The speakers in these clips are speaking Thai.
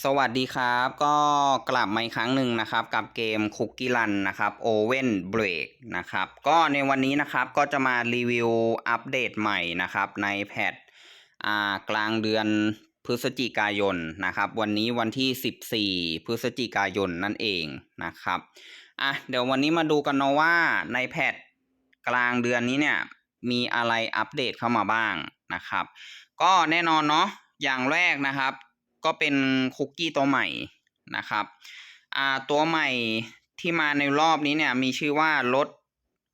สวัสดีครับ ก็กลับมาอีกครั้งหนึ่งนะครับ กับเกม Cookie Run นะครับ Oven Break นะครับ ก็ในวันนี้นะครับก็จะมารีวิวอัปเดตใหม่นะครับ ในแพทอ่ากลางเดือนพฤศจิกายนนะครับ วันนี้วันที่ 14 พฤศจิกายนนั่นเองนะครับอะเดี๋ยววันนี้มาดูกันเนาะว่าในแพทกลางเดือนนี้เนี่ยมีอะไรอัปเดตเข้ามาบ้างนะครับ ก็แน่นอนเนาะอย่างแรกนะครับ ก็เป็นคุกกี้ตัวใหม่นะครับอ่าตัวใหม่ที่มาในรอบนี้เนี่ยมีชื่อว่ารส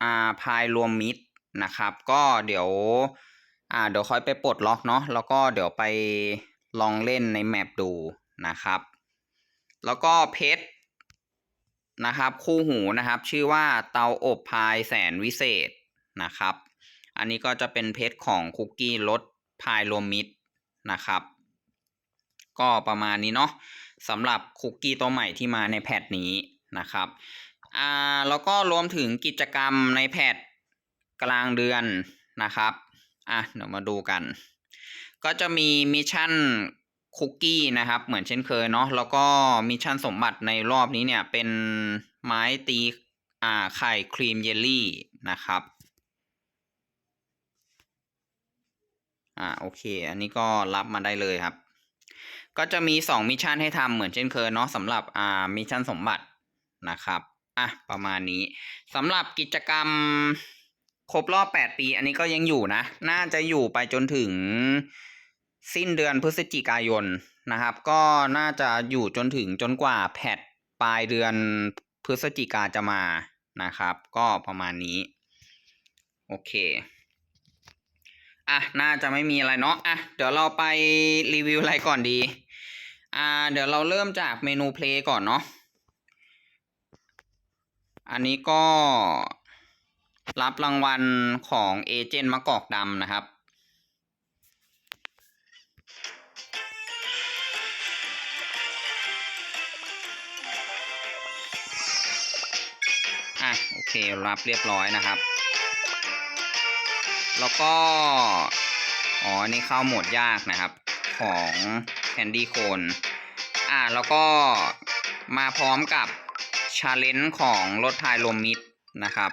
อ่าพายรวมมิตรนะครับ ก็เดี๋ยวอ่าเดี๋ยวค่อยไปปลดล็อกเนาะแล้วก็เดี๋ยวไปลองเล่นในแมปดูนะครับ แล้วก็เพชรนะครับ คู่หูนะครับชื่อว่าเตาอบพายแสนวิเศษนะครับ อันนี้ก็จะเป็นเพชรของคุกกี้รสพายรวมมิตรนะครับ ก็ประมาณนี้เนาะสำหรับคุกกี้ตัวใหม่ที่มาในแพทนี้นะครับอ่าแล้วก็รวมถึงกิจกรรมในแพทกลางเดือนนะครับอะเดี๋ยวมาดูกัน ก็จะมีมิชชั่นคุกกี้นะครับ เหมือนเช่นเคยเนาะแล้วก็มิชชั่นสมบัติในรอบนี้เนี่ยเป็นไม้ตีอ่าไข่ครีมเยลลี่นะครับอ่าโอเค อันนี้ก็รับมาได้เลยครับ ก็จะมีสองมิชชั่นให้ทำเหมือนเช่นเคยเนาะสำหรับอ่ามิชชั่นสมบัตินะครับอะประมาณนี้สำหรับกิจกรรมครบรอบ 8 ปี อันนี้ก็ยังอยู่นะ น่าจะอยู่ไปจนถึงสิ้นเดือนพฤศจิกายนนะครับ ก็น่าจะอยู่จนถึงจนกว่าแพทปลายเดือนพฤศจิกาจะมานะครับ ก็ประมาณนี้โอเคอะน่าจะไม่มีอะไรเนาะอะเดี๋ยวเราไปรีวิวอะไรก่อนดี อ่าเดี๋ยวเราเริ่มจากเมนูเพลย์ก่อนเนาะ อันนี้ก็รับรางวัลของเอเจนต์มะกอกดำนะครับ อะโอเค รับเรียบร้อยนะครับ แล้วก็ อ๋อนนี้เข้าโหมดยากนะครับของ Candy Cone อ่าแล้วก็มาพร้อมกับชาเลนจ์ของรถพายลมมิดนะครับ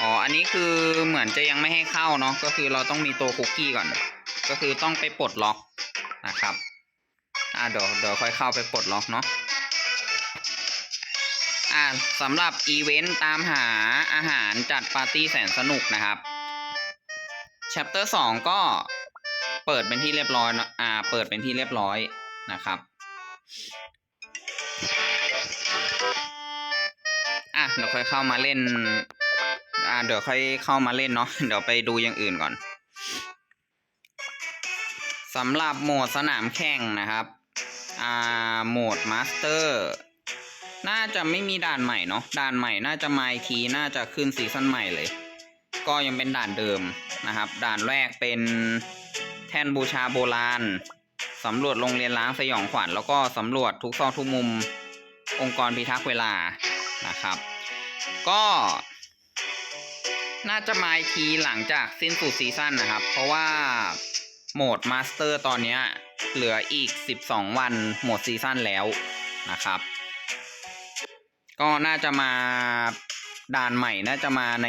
อ๋ออันนี้คือเหมือนจะยังไม่ให้เข้าเนาะก็คือเราต้องมีตัวคุกกี้ก่อน ก็คือต้องไปปลดล็อกนะครับอ่าเดี๋ยวเดี๋ยวค่อยเข้าไปปลดล็อกเนาะอ่าสำหรับอีเวนต์ตามหาอาหารจัดปาร์ตี้แสนสนุกนะครับ chapter สองก็ เปิดเป็นที่เรียบร้อยเนอะอ่า เปิดเป็นที่เรียบร้อยนะครับ อะเดี๋ยวค่อยเข้ามาเล่น อ่า เดี๋ยวค่อยเข้ามาเล่นเนาะ เดี๋ยวไปดูอย่างอื่นก่อนสำหรับโหมดสนามแข่งนะครับ อ่า โหมดมาสเตอร์ น่าจะไม่มีด่านใหม่เนาะ ด่านใหม่น่าจะมาอีกที น่าจะขึ้นซีซั่นใหม่เลย ก็ยังเป็นด่านเดิมนะครับ ด่านแรกเป็น แท่นบูชาโบราณสำรวจโรงเรียนล้างสยองขวัญแล้วก็สำรวจทุกซอกทุกมุมองค์กรพิทักษ์เวลานะครับ ก็ น่าจะมาทีหลังจากสิ้นสุดซีซั่นนะครับ เพราะว่าโหมดมาสเตอร์ตอนนี้เหลืออีก 12 วันหมดซีซั่นแล้วนะครับ ก็น่าจะมาด่านใหม่น่าจะมาใน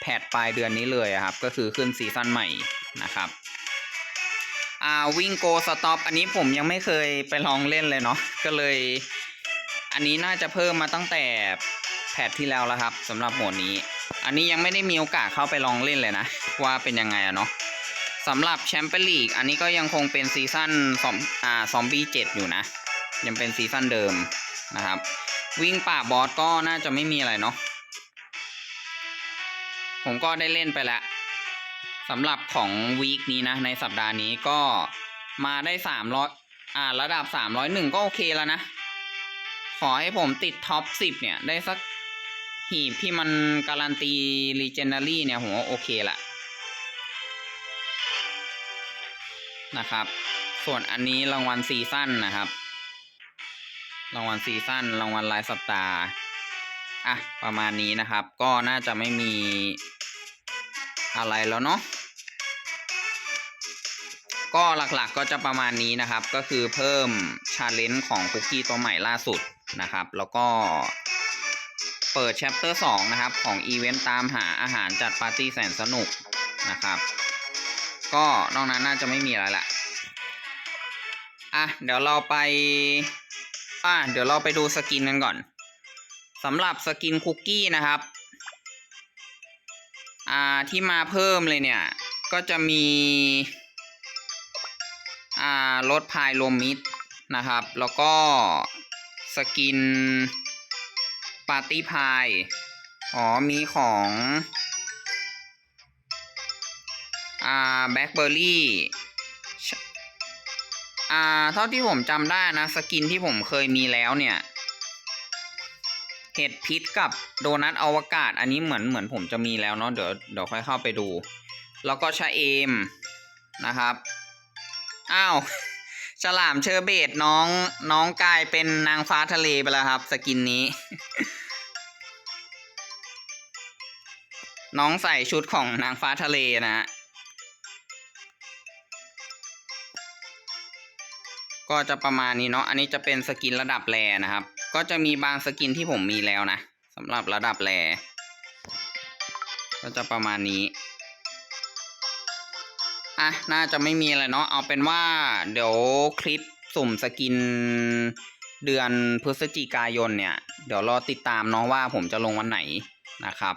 แพทปลายเดือนนี้เลยอะครับ ก็คือขึ้นซีซั่นใหม่นะครับ อ่าวิ่งโกสต็อปอันนี้ผมยังไม่เคยไปลองเล่นเลยเนาะก็เลย อันนี้น่าจะเพิ่มมาตั้งแต่แพทที่แล้วแล้วครับสำหรับโหมดนี้ อันนี้ยังไม่ได้มีโอกาสเข้าไปลองเล่นเลยนะ ว่าเป็นยังไงอะเนาะสำหรับแชมเปี้ยนลีกอันนี้ก็ยังคงเป็นซีซั่นซอมอ่าซอมบี้เจ็ดอยู่นะ ยังเป็นซีซั่นเดิมนะครับ วิ่งป่าบอสก็น่าจะไม่มีอะไรเนาะผมก็ได้เล่นไปแล้ว สำหรับของวีคนี้นะในสัปดาห์นี้ก็มาได้สามร้อยอ่าระดับสามร้อยหนึ่งก็โอเคแล้วนะ ขอให้ผมติดท็อปสิบเนี่ย ได้สักหีบที่มันการันตีรีเจนนารีเนี่ยผมว่าโอเคละนะครับ ส่วนอันนี้รางวัลซีซั่นนะครับ รางวัลซีซั่นรางวัลรายสัปดาห์อะประมาณนี้นะครับ ก็น่าจะไม่มี อะไรแล้วเนาะก็หลักๆก็จะประมาณนี้นะครับ ก็คือเพิ่มชาเลนจ์ของคุกกี้ตัวใหม่ล่าสุดนะครับ แล้วก็เปิด chapter 2นะครับ ของอีเวนต์ตามหาอาหารจัดปาร์ตี้แสนสนุกนะครับ ก็นอกนั้นน่าจะไม่มีอะไรละอะเดี๋ยวเราไป อะเดี๋ยวเราไปดูสกินกันก่อนสำหรับสกินคุกกี้นะครับ อ่าที่มาเพิ่มเลยเนี่ย ก็จะมีอ่ารถพายรวมมิตรนะครับ แล้วก็สกินปาร์ตี้พาย อ๋อ มีของอ่าแบล็คเบอร์รี่อ่าเท่าที่ผมจำได้นะ สกินที่ผมเคยมีแล้วเนี่ย เห็ดพิษกับโดนัทอวกาศ อันนี้เหมือนเหมือนผมจะมีแล้วเนาะเดี๋ยวเดี๋ยวค่อยเข้าไปดู แล้วก็ชาเอมนะครับอ้าวฉลามเชอร์เบตน้องน้องกลายเป็นนางฟ้าทะเลไปแล้วครับ สกินนี้ น้องใส่ชุดของนางฟ้าทะเลนะฮะก็จะประมาณนี้เนาะอันนี้จะเป็นสกินระดับแรนะครับ ก็จะมีบางสกินที่ผมมีแล้วนะสำหรับระดับแรก็จะประมาณนี้ อะ น่าจะไม่มีอะไรเนาะ เอาเป็นว่า เดี๋ยวคลิปสุ่มสกินเดือนพฤศจิกายนเนี่ย เดี๋ยวรอติดตามเนาะว่าผมจะลงวันไหนนะครับ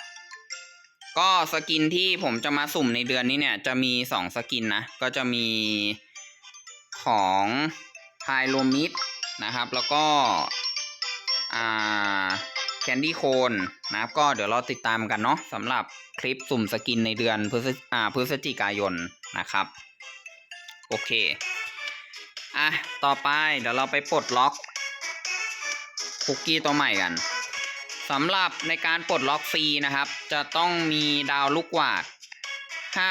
ก็สกินที่ผมจะมาสุ่มในเดือนนี้เนี่ย จะมีสองสกินนะ ก็จะมีของพายโลมิดนะครับ แล้วก็ อ่าแคนดี้โคนนะครับก็เดี๋ยวเราติดตามกันเนาะสำหรับคลิปสุ่มสกินในเดือนพฤศอ่าพฤศจิกายนนะครับ โอเค อะ ต่อไปเดี๋ยวเราไปปลดล็อกคุกกี้ตัวใหม่กันสำหรับในการปลดล็อกฟรีนะครับ จะต้องมีดาวลูกกวาด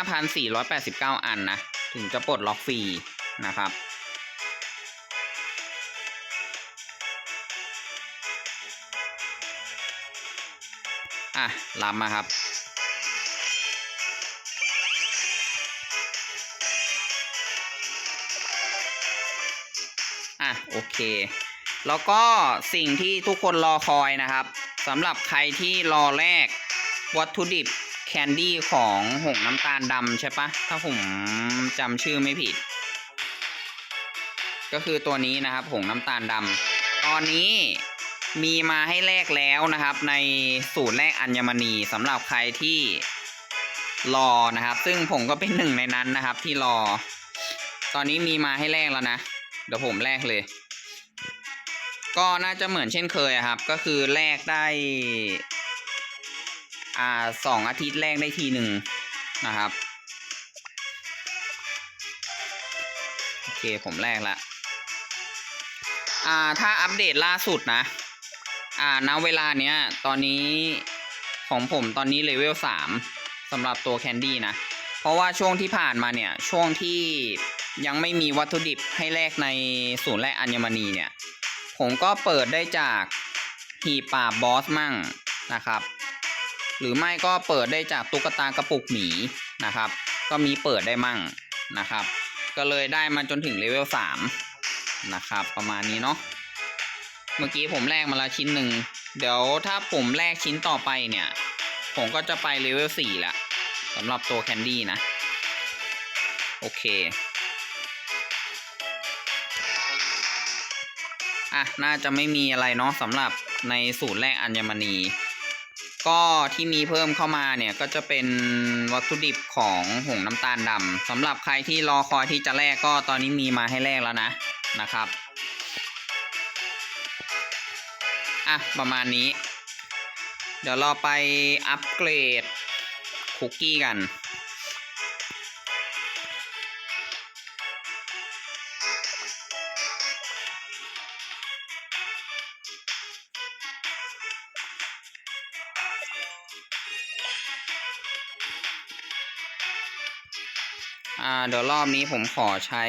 5,489 อันนะ ถึงจะปลดล็อกฟรีนะครับ อะรับมาครับ อะโอเค แล้วก็สิ่งที่ทุกคนรอคอยนะครับสำหรับใครที่รอแลกวัตถุดิบแคนดี้ของหงน้ำตาลดำใช่ปะถ้าผมจำชื่อไม่ผิด ก็คือตัวนี้นะครับหงน้ำตาลดำตอนนี้ มีมาให้แลกแล้วนะครับ ในสูตรแรกอัญมณีสำหรับใครที่รอนะครับ ซึ่งผมก็เป็นหนึ่งในนั้นนะครับ ที่รอ ตอนนี้มีมาให้แลกแล้วนะ เดี๋ยวผมแลกเลย ก็น่าจะเหมือนเช่นเคยครับ ก็คือแลกได้ อ่าสองอาทิตย์แรกได้ทีหนึ่งนะครับโอเคผมแลกละอ่าถ้าอัปเดตล่าสุดนะ อ่าณเวลาเนี้ย ตอนนี้ของผมตอนนี้เลเวลสามสำหรับตัวแคนดี้นะ เพราะว่าช่วงที่ผ่านมาเนี่ย ช่วงที่ยังไม่มีวัตถุดิบให้แลกในศูนย์แรกอัญมณีเนี่ย ผมก็เปิดได้จากหีป่าบอสมั่งนะครับ หรือไม่ก็เปิดได้จากตุ๊กตากระปุกหมีนะครับ ก็มีเปิดได้มั่งนะครับ ก็เลยได้มาจนถึงเลเวลสามนะครับ ประมาณนี้เนาะ เมื่อกี้ผมแลกมาล้วชิ้นหนึ่ง เดี๋ยวถ้าผมแลกชิ้นต่อไปเนี่ย ผมก็จะไปเลเวลสี่ละสำหรับตัวแคนดี้นะ โอเค อะ น่าจะไม่มีอะไรเนาะสำหรับในสูตรแรกอัญมณี ก็ที่มีเพิ่มเข้ามาเนี่ย ก็จะเป็นวัตถุดิบของหงน้ำตาลดำสำหรับใครที่รอคอยที่จะแลกก็ตอนนี้มีมาให้แลกแล้วนะนะครับ อะ ประมาณนี้ เดี๋ยวเราไปอัปเกรดคุกกี้กัน อ่า เดี๋ยวรอบนี้ผมขอใช้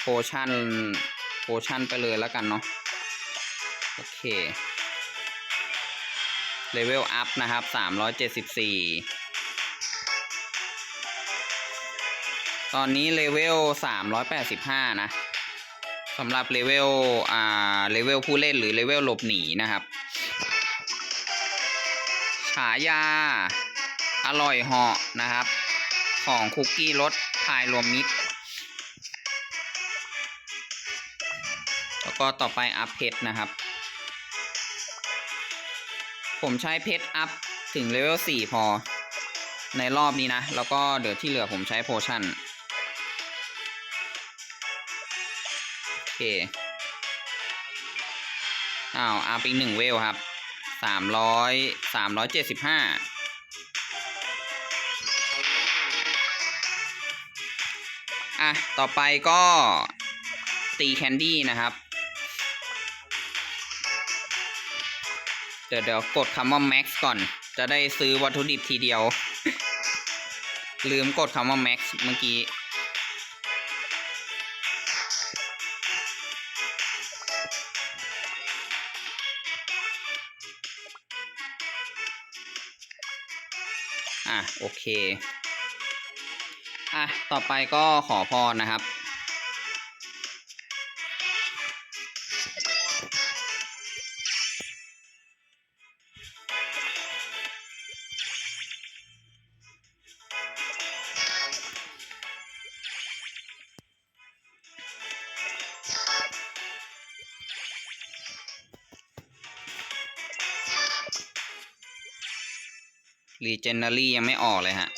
โพชั่นโพชั่นไปเลยแล้วกันเนาะ โอเคเลเวลอัพนะครับ374ตอนนี้เลเวลสามร้อยแปดสิบห้านะสำหรับเลเวลอ่าเลเวลผู้เล่นหรือเลเวลหลบหนีนะครับ ฉายา อร่อยเหาะนะครับ ของคุกกี้รสพายรวมมิตร แล้วก็ต่อไปอัพเพชรนะครับ ผมใช้เพชรอัพถึงเลเวลสี่พอ ในรอบนี้นะ แล้วก็เดี๋ยวที่เหลือผมใช้โพชั่น โอเค อ้าวอัพอีกหนึ่งเวลครับสามร้อยสามร้อยเจ็ดสิบห้าอะ ต่อไปก็ตีแคนดี้นะครับ ดี๋ยวเดี๋ยวกดคำว่า max ก่อน จะได้ซื้อวัตถุดิบทีเดียว ลืมกดคำว่า max เมื่อกี้ อะ โอเค อะ ต่อไปก็ขอพรนะครับ รีเจนเนอรียังไม่ออกเลยฮะ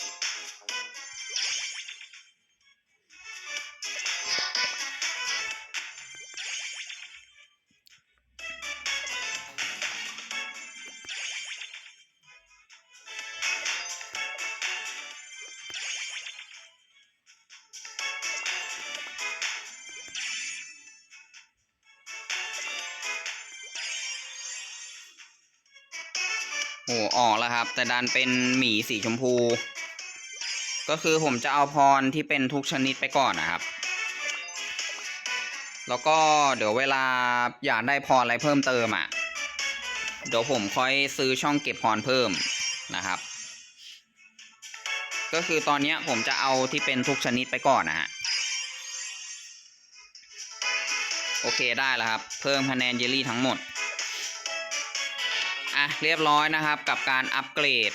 โอ้ออกแล้วครับ แต่ดันเป็นหมีสีชมพู ก็คือผมจะเอาพรที่เป็นทุกชนิดไปก่อนนะครับ แล้วก็เดี๋ยวเวลาอยากได้พรอะไรเพิ่มเติมอะ เดี๋ยวผมค่อยซื้อช่องเก็บพรเพิ่มนะครับ ก็คือตอนนี้ผมจะเอาที่เป็นทุกชนิดไปก่อนนะฮะโอเคได้แล้วครับ เพิ่มคะแนนเยลลี่ทั้งหมด เรียบร้อยนะครับกับการอัปเกรด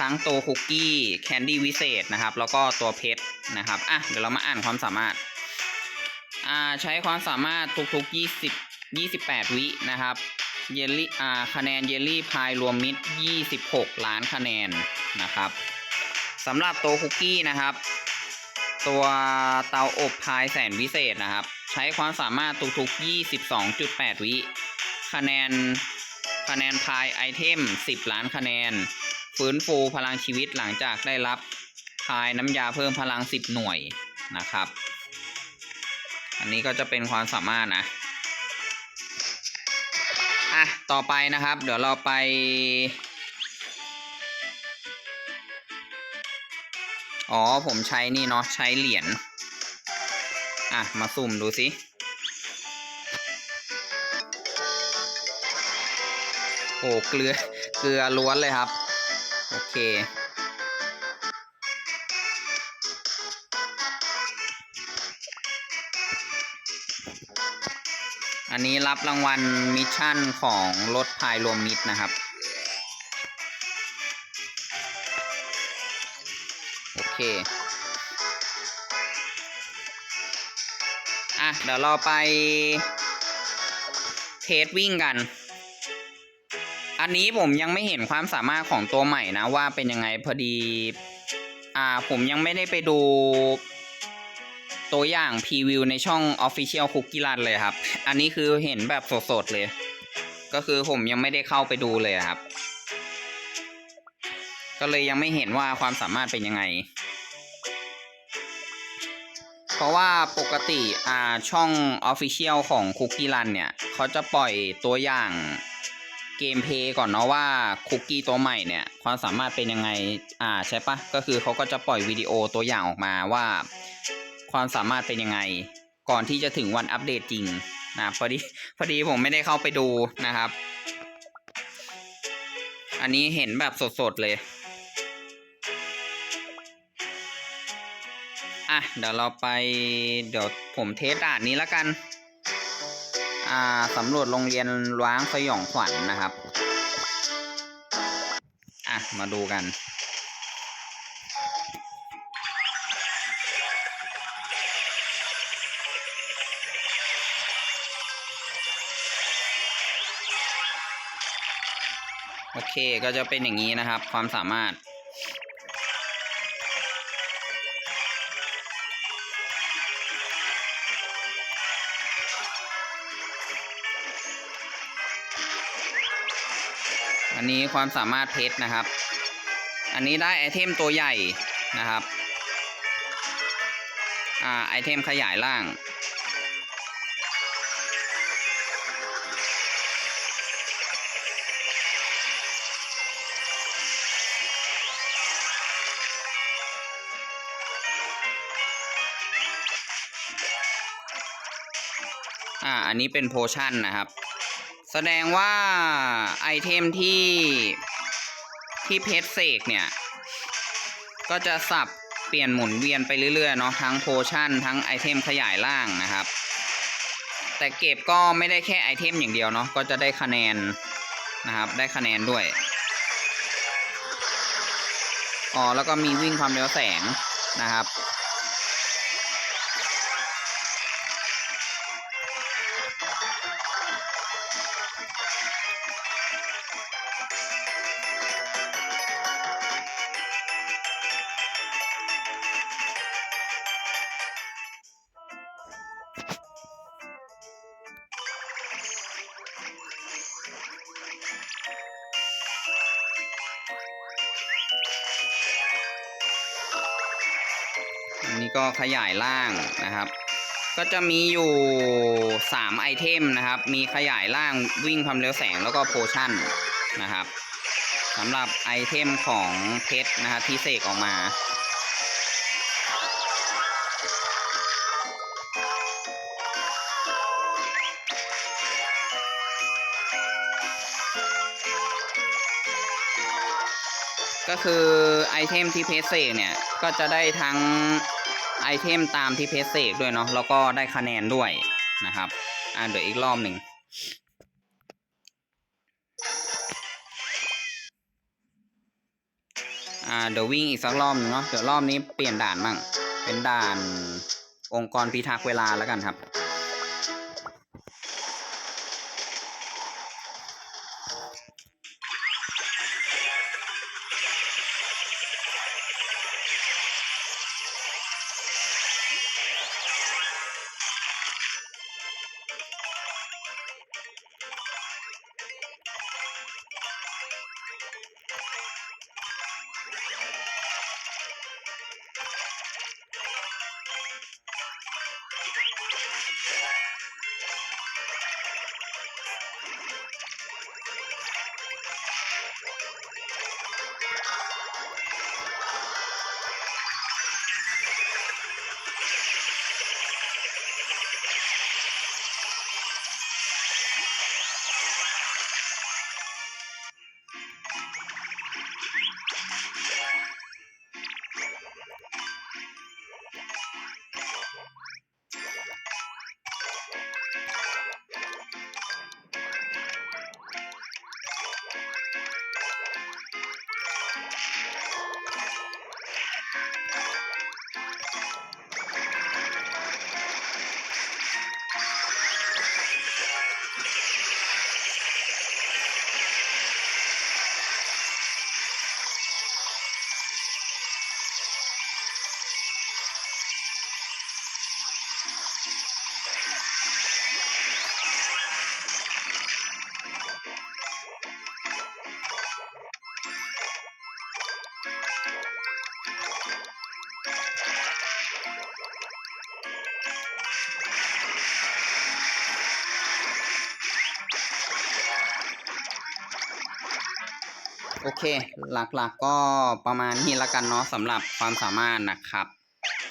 ทั้งตัวคุกกี้แคนดี้วิเศษนะครับ แล้วก็ตัวเพชรนะครับอะเดี๋ยวเรามาอ่านความสามารถอ่าใช้ความสามารถทุกๆ20 28 วินะครับเยลลี่อ่าคะแนนเยลลี่พายรวมมิตร26 ล้านคะแนนนะครับสำหรับตัวคุกกี้นะครับ ตัวเตาอบพายแสนวิเศษนะครับ ใช้ความสามารถทุกๆ22.8 วิคะแนน คะแนนพายไอเทม 10 ล้านคะแนน ฟื้นฟูพลังชีวิตหลังจากได้รับพายน้ำยาเพิ่มพลัง 10 หน่วยนะครับ อันนี้ก็จะเป็นความสามารถนะ อะ ต่อไปนะครับ เดี๋ยวเราไป อ๋อ ผมใช้นี่เนาะ ใช้เหรียญ อะ มาสุ่มดูสิ โอ้เกลือเกลือล้วนเลยครับ โอเค อันนี้รับรางวัลมิชชั่นของรถพายรวมมิตรนะครับ โอเคอะเดี๋ยวเราไปเทสวิ่งกัน อันนี้ผมยังไม่เห็นความสามารถของตัวใหม่นะว่าเป็นยังไงพอดี อ่าผมยังไม่ได้ไปดู ตัวอย่างพรีวิวในช่อง Official Cookie Run เลยครับ อันนี้คือเห็นแบบสดๆเลย ก็คือผมยังไม่ได้เข้าไปดูเลยครับ ก็เลยยังไม่เห็นว่าความสามารถเป็นยังไง เพราะว่าปกติอ่าช่อง Official ของ Cookie Run เนี่ย เขาจะปล่อยตัวอย่าง เกมเพย์ก่อนเนาะว่าคุกกี้ตัวใหม่เนี่ยความสามารถเป็นยังไงอ่าใช่ปะก็คือเขาก็จะปล่อยวิดีโอตัวอย่างออกมาว่า ความสามารถเป็นยังไง ก่อนที่จะถึงวันอัปเดตจริงนะพอดีพอดีผมไม่ได้เข้าไปดูนะครับ อันนี้เห็นแบบสดๆเลยอะเดี๋ยวเราไปเดี๋ยวผมเทสด่านนี้แล้วกัน สำรวจโรงเรียนร้างสยองขวัญนนะครับ อะ มาดูกัน โอเคก็จะเป็นอย่างนี้นะครับ ความสามารถ อันนี้ความสามารถเพชรนะครับ อันนี้ได้ไอเทมตัวใหญ่นะครับ อ่าไอเทมขยายร่างอ่า อันนี้เป็นโพชั่นนะครับ แสดงว่าไอเทมที่ที่เพชรเสกเนี่ย ก็จะสับเปลี่ยนหมุนเวียนไปเรื่อยๆเนาะทั้งโพชั่นทั้งไอเทมขยายร่างนะครับ แต่เก็บก็ไม่ได้แค่ไอเทมอย่างเดียวเนาะก็จะได้คะแนนนะครับได้คะแนนด้วยอ๋อแล้วก็มีวิ่งความเร็วแสงนะครับ ขยายร่างนะครับ ก็จะมีอยู่ 3 ไอเทมนะครับ มีขยายร่างวิ่งความเร็วแสงแล้วก็โพชั่นนะครับสำหรับไอเทมของเพชรนะครับที่เสกออกมาก็คือไอเทมที่เพชรเสกเนี่ย ก็จะได้ทั้ง ไอเทมตามที่เพจเสกด้วยเนาะแล้วก็ได้คะแนนด้วยนะครับ อ่าเดี๋ยวอีกรอบหนึ่งอ่าเดี๋ยววิ่งอีกสักรอบหนึงเนาะเดี๋ยวรอบนี้เปลี่ยนด่านบ้างเป็นด่านองค์กรพิทักษ์เวลาแล้วกันครับ โอเค หลักๆก็ประมาณนี้ละกันเนาะสำหรับความสามารถนะครับ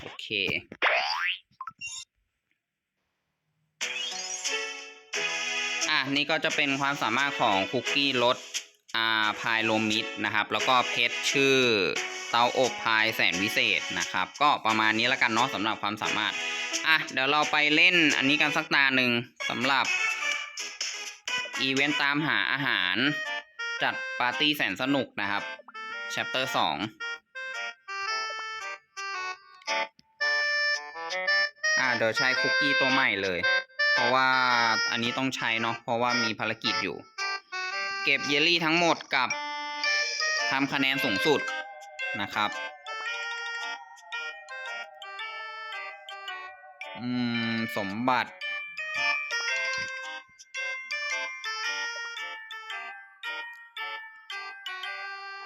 โอเคอะนี่ก็จะเป็นความสามารถของคุกกี้รสอ่าพายโลมิดนะครับ แล้วก็เพชรชื่อเตาอบพายแสนวิเศษนะครับ ก็ประมาณนี้แล้วกันเนาะสำหรับความสามารถอะเดี๋ยวเราไปเล่นอันนี้กันสักตาหนึ่งสำหรับอีเวนต์ตามหาอาหาร จัดปาร์ตี้แสนสนุกนะครับ chapter สองอ่าเดี๋ยวใช้คุกกี้ตัวใหม่เลย เพราะว่าอันนี้ต้องใช้เนาะเพราะว่ามีภารกิจอยู่ เก็บเยลลี่ทั้งหมดกับทำคะแนนสูงสุดนะครับอืมสมบัติ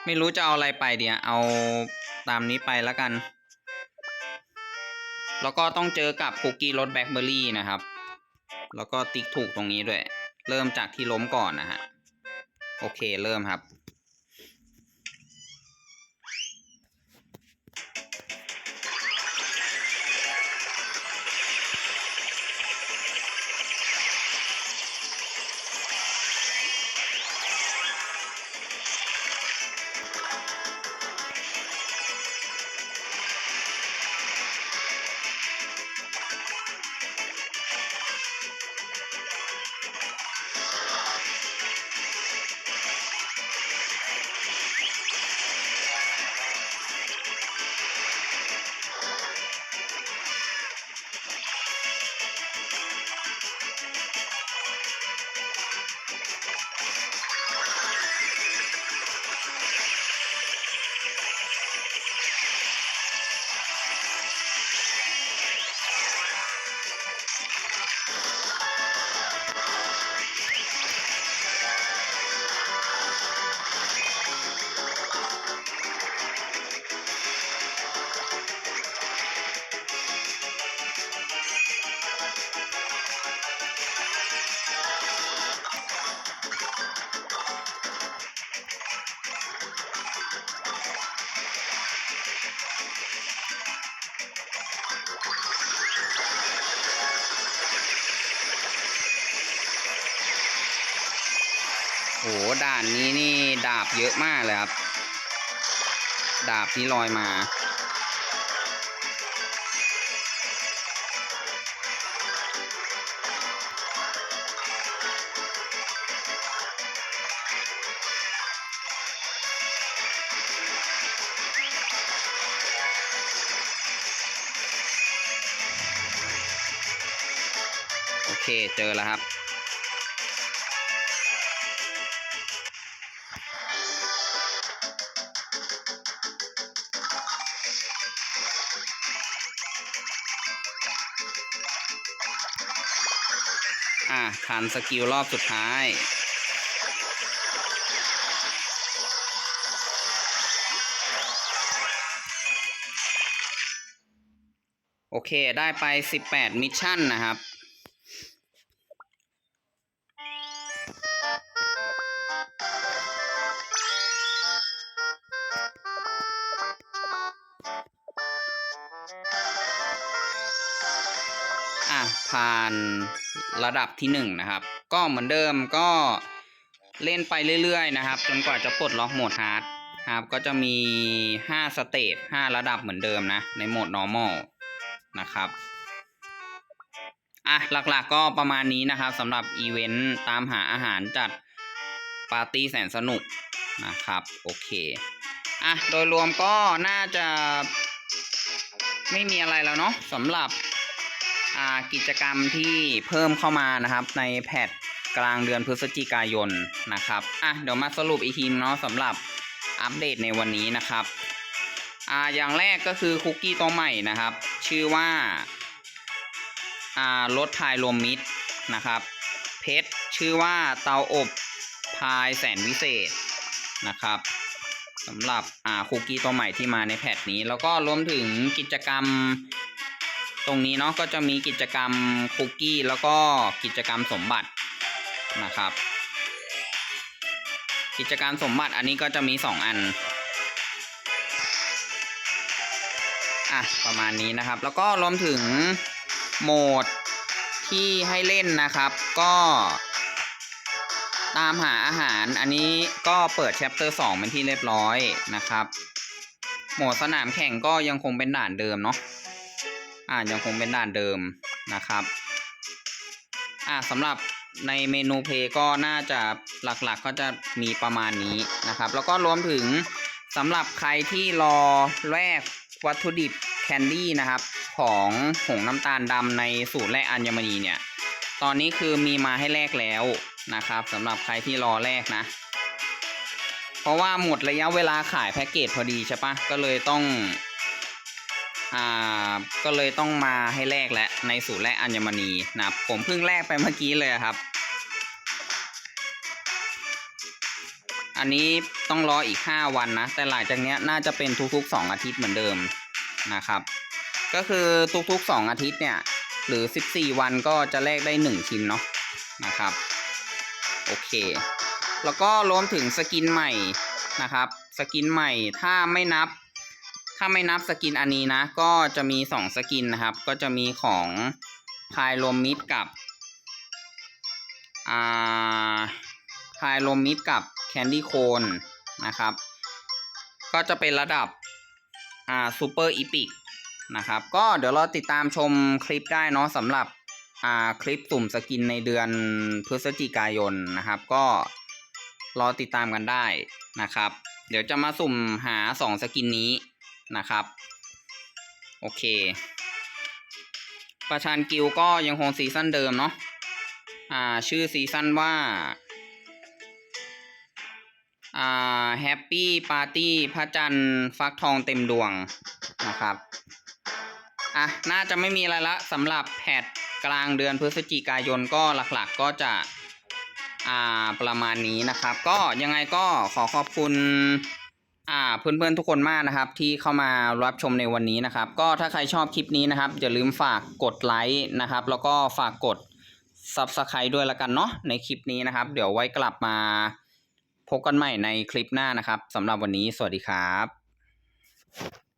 ไม่รู้จะเอาอะไรไปเดี๋ยเอาตามนี้ไปแล้วกัน แล้วก็ต้องเจอกับคุกกี้รสแบล็คเบอร์รี่นะครับ แล้วก็ติ๊กถูกตรงนี้ด้วย เริ่มจากที่ล้มก่อนนะฮะ โอเคเริ่มครับ โหด่านนี้นี่ดาบเยอะมากเลยครับ ดาบที่ลอยมา โอเคเจอแล้วครับ อะทันสกิลรอบสุดท้าย โอเคได้ไป 18 มิชชั่นนะครับ ระดับที่หนึ่งนะครับ ก็เหมือนเดิมก็เล่นไปเรื่อยๆนะครับ จนกว่าจะปลดล็อกโหมดฮาร์ดครับก็จะมี 5 สเตจ5ระดับเหมือนเดิมนะ ในโหมด normal นะครับอะหลักๆก็ประมาณนี้นะครับสำหรับอีเวนต์ตามหาอาหารจัดปาร์ตี้แสนสนุกนะครับโอเคอะโดยรวมก็น่าจะไม่มีอะไรแล้วเนาะสำหรับ กิจกรรมที่เพิ่มเข้ามานะครับในแพทกลางเดือนพฤศจิกายนนะครับอะเดี๋ยวมาสรุปอีกทีเนาะสำหรับอัปเดตในวันนี้นะครับอ่าอย่างแรกก็คือคุกกี้ตัวใหม่นะครับ ชื่อว่าอ่ารสพายรวมมิตรนะครับ เพชรชื่อว่าเตาอบพายแสนวิเศษนะครับสำหรับอ่าคุกกี้ตัวใหม่ที่มาในแพทนี้ แล้วก็รวมถึงกิจกรรม ตรงนี้เนาะก็จะมีกิจกรรมคุกกี้แล้วก็กิจกรรมสมบัตินะครับ กิจกรรมสมบัติอันนี้ก็จะมีสองอันอะประมาณนี้นะครับ แล้วก็รวมถึงโหมดที่ให้เล่นนะครับ ก็ตามหาอาหารอันนี้ก็เปิด chapter 2เป็นที่เรียบร้อยนะครับ โหมดสนามแข่งก็ยังคงเป็นด่านเดิมเนาะ อ่ายังคงเป็นด่านเดิมนะครับอ่าสำหรับในเมนูเพลย์ก็น่าจะหลักๆก็จะมีประมาณนี้นะครับ แล้วก็รวมถึงสำหรับใครที่รอแลกวัตถุดิบแคนดี้นะครับของผงน้ำตาลดำในสูตรแรกอัญมณีเนี่ย ตอนนี้คือมีมาให้แลกแล้วนะครับสำหรับใครที่รอแลกนะ เพราะว่าหมดระยะเวลาขายแพ็กเกจพอดีใช่ปะก็เลยต้อง อ่าก็เลยต้องมาให้แลกและในสูตรแรกอัญมณีนะครับผมเพิ่งแลกไปเมื่อกี้เลยครับ อันนี้ต้องรออีก 5 วันนะ แต่หลังจากนี้น่าจะเป็นทุกๆ 2 อาทิตย์เหมือนเดิมนะครับ ก็คือทุกๆ 2 อาทิตย์เนี่ย หรือ 14 วันก็จะแลกได้ 1 ชิ้นเนาะนะครับ โอเค แล้วก็รวมถึงสกินใหม่นะครับ สกินใหม่ถ้าไม่นับ ถ้าไม่นับสกินอันนี้นะ ก็จะมี2สกินนะครับ ก็จะมีของพายรวมมิดกับอ่าพายรวมมิดกับแคนดี้โคนนะครับ ก็จะเป็นระดับอ่าซูเปอร์อีพิกนะครับ ก็เดี๋ยวเราติดตามชมคลิปได้เนาะสำหรับอ่าคลิปสุ่มสกินในเดือนพฤศจิกายนนะครับ ก็รอติดตามกันได้นะครับ เดี๋ยวจะมาสุ่มหา 2 สกินนี้ นะครับ โอเค ประชานกิลก็ยังคงซีซั่นเดิมเนาะอ่าชื่อซีซั่นว่าอ่าแฮปปี้ปาร์ตี้พระจันทร์ฟักทองเต็มดวงนะครับอะน่าจะไม่มีอะไรละสำหรับแพทกลางเดือนพฤศจิกายนก็หลักๆก็จะอ่าประมาณนี้นะครับ ก็ยังไงก็ขอขอบคุณ อ่าเพื่อนๆทุกคนมากนะครับ ที่เข้ามารับชมในวันนี้นะครับ ก็ถ้าใครชอบคลิปนี้นะครับอย่าลืมฝากกดไลค์นะครับ แล้วก็ฝากกด Subscribe ด้วยละกันเนาะในคลิปนี้นะครับ เดี๋ยวไว้กลับมาพบกันใหม่ในคลิปหน้านะครับสำหรับวันนี้สวัสดีครับ